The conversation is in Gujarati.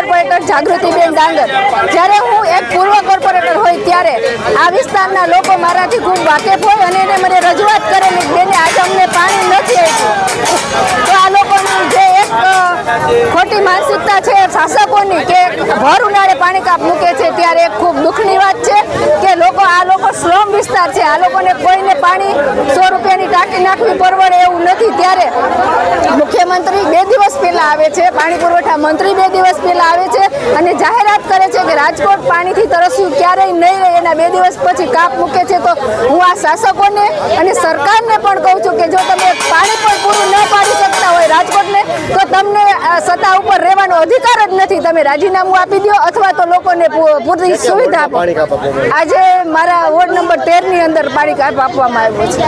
કોર્પોરેટર જાગૃતિબેન ડાંગર. જ્યારે હું એક પૂર્વ કોર્પોરેટર હોય ત્યારે આ વિસ્તારના લોકો મારાથી ખૂબ વાકેફ હોય અને એને મને રજૂઆત કરેલી બેને આજે અમને પાણી નથી આપ્યું. તો આ લોકોની જે એક ખોટી માનસિકતા છે શાસકોની કે ભર ઉનાળે પાણી કાપ મૂકે છે ત્યારે ખૂબ દુઃખની વાત છે કે લોકો, આ લોકો સ્લમ વિસ્તાર છે. આ લોકોને કોઈને પાણી સો રૂપિયાની ટાંકી નાખવી પરવડે એવું નથી. ત્યારે મુખ્યમંત્રી બે દિવસ પહેલા આવે છે. પાણી પુરવઠા મંત્રી બે દિવસ પહેલા આવે છે અને જાહેરાત કરે છે કે રાજકોટ પાણીથી તરસ્યું ક્યારેય નહીં રહે. એના બે દિવસ પછી કાપ મૂકે છે. તો હું આ શાસકોને અને સરકારને પણ કહું છું કે જો તમે પાણી પણ પૂરું ન પાડી શકતા હોય રાજકોટને તો તમને આ સત્તા ઉપર રહેવાનો અધિકાર જ નથી. તમે રાજીનામું આપી દો અથવા તો લોકોને પૂરતી સુવિધા આપો. આજે મારા વોર્ડ નંબર તેરની અંદર પાણી કાપ આપવામાં આવ્યું છે.